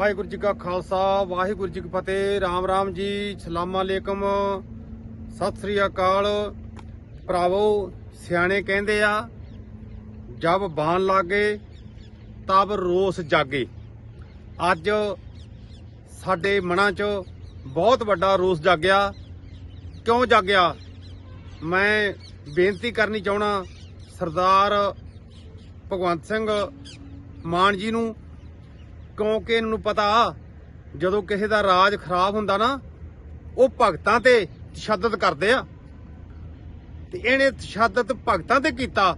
ਵਾਹਿਗੁਰੂ ਜੀ ਕਾ ਖਾਲਸਾ, ਵਾਹਿਗੁਰੂ ਜੀ ਕੀ ਫਤਿਹ, ਰਾਮ ਰਾਮ ਜੀ, ਸਲਾਮ ਅਲੈਕਮ। ਸਤਿ ਸ੍ਰੀ ਅਕਾਲ। ਭਰਾਵੋ, ਸਿਆਣੇ ਕਹਿੰਦੇ ਆ, ਜਬ ਬਾਣ ਲਾਗੇ, ਤਬ ਰੋਸ ਜਾਗੇ। ਅੱਜ ਸਾਡੇ ਮਨਾਂ 'ਚ ਬਹੁਤ ਵੱਡਾ ਰੋਸ ਜਾਗਿਆ। ਕਿਉਂ ਜਾਗਿਆ? ਮੈਂ ਬੇਨਤੀ ਕਰਨੀ ਚਾਹਣਾ ਸਰਦਾਰ ਭਗਵੰਤ ਸਿੰਘ ਮਾਨ ਜੀ ਨੂੰ ਕਿਉਂਕਿ ਇਹਨਾਂ ਨੂੰ ਪਤਾ ਜਦੋਂ ਕਿਸੇ ਦਾ ਰਾਜ ਖਰਾਬ ਹੁੰਦਾ ਨਾ, ਉਹ ਭਗਤਾਂ ਤੇ ਤਸ਼ੱਦਦ ਕਰਦੇ ਆ। ਤੇ ਇਹਨੇ ਤਸ਼ੱਦਦ ਭਗਤਾਂ ਤੇ ਕੀਤਾ।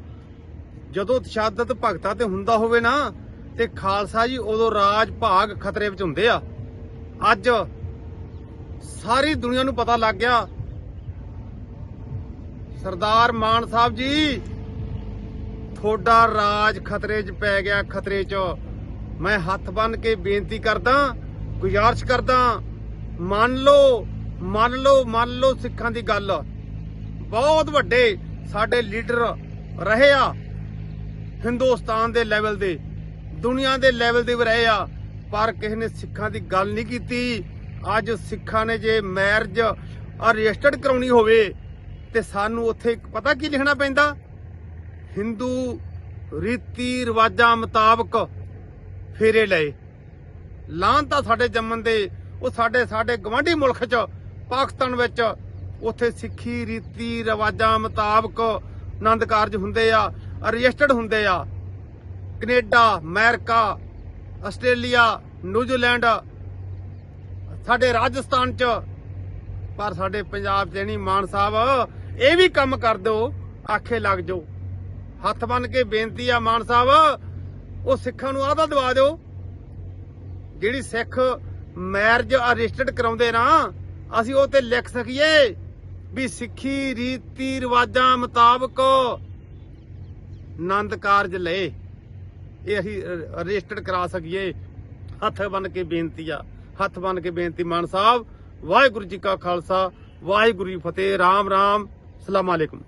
ਜਦੋਂ ਤਸ਼ੱਦਦ ਭਗਤਾਂ ਤੇ ਹੁੰਦਾ ਹੋਵੇ ਨਾ, ਤੇ ਖਾਲਸਾ ਜੀ ਉਦੋਂ ਰਾਜ ਭਾਗ ਖਤਰੇ ਵਿੱਚ ਹੁੰਦੇ ਆ। ਅੱਜ ਸਾਰੀ ਦੁਨੀਆ ਨੂੰ ਪਤਾ ਲੱਗ ਗਿਆ। ਸਰਦਾਰ ਮਾਨ ਸਾਹਿਬ ਜੀ, ਤੁਹਾਡਾ ਰਾਜ ਖਤਰੇ 'ਚ ਪੈ ਗਿਆ, ਖਤਰੇ 'ਚ। ਮੈਂ ਹੱਥ ਬੰਨ ਕੇ ਬੇਨਤੀ ਕਰਦਾ, ਗੁਜ਼ਾਰਿਸ਼ ਕਰਦਾ, ਮੰਨ ਲਓ ਮੰਨ ਲਓ ਮੰਨ ਲਓ ਸਿੱਖਾਂ ਦੀ ਗੱਲ। ਬਹੁਤ ਵੱਡੇ ਸਾਡੇ ਲੀਡਰ ਰਹੇ ਆ, ਹਿੰਦੁਸਤਾਨ ਦੇ ਲੈਵਲ ਦੇ, ਦੁਨੀਆ ਦੇ ਲੈਵਲ ਦੇ ਵੀ ਰਹੇ ਆ, ਪਰ ਕਿਸੇ ਨੇ ਸਿੱਖਾਂ ਦੀ ਗੱਲ ਨਹੀਂ ਕੀਤੀ। ਅੱਜ ਸਿੱਖਾਂ ਨੇ ਜੇ ਮੈਰਿਜ ਰਜਿਸਟਰਡ ਕਰਾਉਣੀ ਹੋਵੇ, ਤੇ ਸਾਨੂੰ ਉੱਥੇ ਪਤਾ ਕੀ ਲਿਖਣਾ ਪੈਂਦਾ? ਹਿੰਦੂ ਰੀਤੀ ਰਿਵਾਜਾਂ ਮੁਤਾਬਕ ਫੇਰੇ ਲਏ। ਲਾਂ ਤਾਂ ਸਾਡੇ ਜੰਮਣ ਦੇ, ਉਹ ਸਾਡੇ ਸਾਡੇ ਗਵਾਂਢੀ ਮੁਲਕ 'ਚ, ਪਾਕਿਸਤਾਨ ਵਿੱਚ, ਉੱਥੇ ਸਿੱਖੀ ਰੀਤੀ ਰਿਵਾਜਾਂ ਮੁਤਾਬਕ ਆਨੰਦ ਕਾਰਜ ਹੁੰਦੇ ਆ, ਰਜਿਸਟਰਡ ਹੁੰਦੇ ਆ। ਕੈਨੇਡਾ, ਅਮਰੀਕਾ, ਆਸਟ੍ਰੇਲੀਆ, ਨਿਊਜ਼ੀਲੈਂਡ, ਸਾਡੇ ਰਾਜਸਥਾਨ 'ਚ, ਪਰ ਸਾਡੇ ਪੰਜਾਬ 'ਚ ਨਹੀਂ ਮਾਨ ਸਾਹਿਬ, ਇਹ ਵੀ ਕੰਮ ਕਰ ਦਿਓ, ਆਖੇ ਲੱਗ ਜਾਓ। ਹੱਥ ਬੰਨ ਕੇ ਬੇਨਤੀ ਆ ਮਾਨ ਸਾਹਿਬ ਉਹ ਸਿੱਖਾਂ ਨੂੰ ਆਦਾ ਦਵਾ ਦਿਓ। ਜਿਹੜੀ ਸਿੱਖ ਮੈਰਿਜ ਰਜਿਸਟਰਡ ਕਰਾਉਂਦੇ ਨਾ, ਅਸੀਂ ਉਹ ਤੇ ਲਿਖ ਸਕੀਏ ਵੀ ਸਿੱਖੀ ਰੀਤੀ ਰਿਵਾਜਾਂ ਮੁਤਾਬਕ ਆਨੰਦ ਕਾਰਜ ਲਏ। ਇਹ ਅਸੀਂ ਰਜਿਸਟਰਡ ਕਰਾ ਸਕੀਏ। ਹੱਥ ਬੰਨ ਕੇ ਬੇਨਤੀ ਆ। ਹੱਥ ਬੰਨ ਕੇ ਬੇਨਤੀ, ਮਾਨ ਸਾਹਿਬ, ਵਾਹਿਗੁਰੂ ਜੀ ਕਾ ਖਾਲਸਾ, ਵਾਹਿਗੁਰੂ ਜੀ ਫਤਿਹ। ਰਾਮ ਰਾਮ, ਸਲਾਮ ਅਲੈਕੁਮ।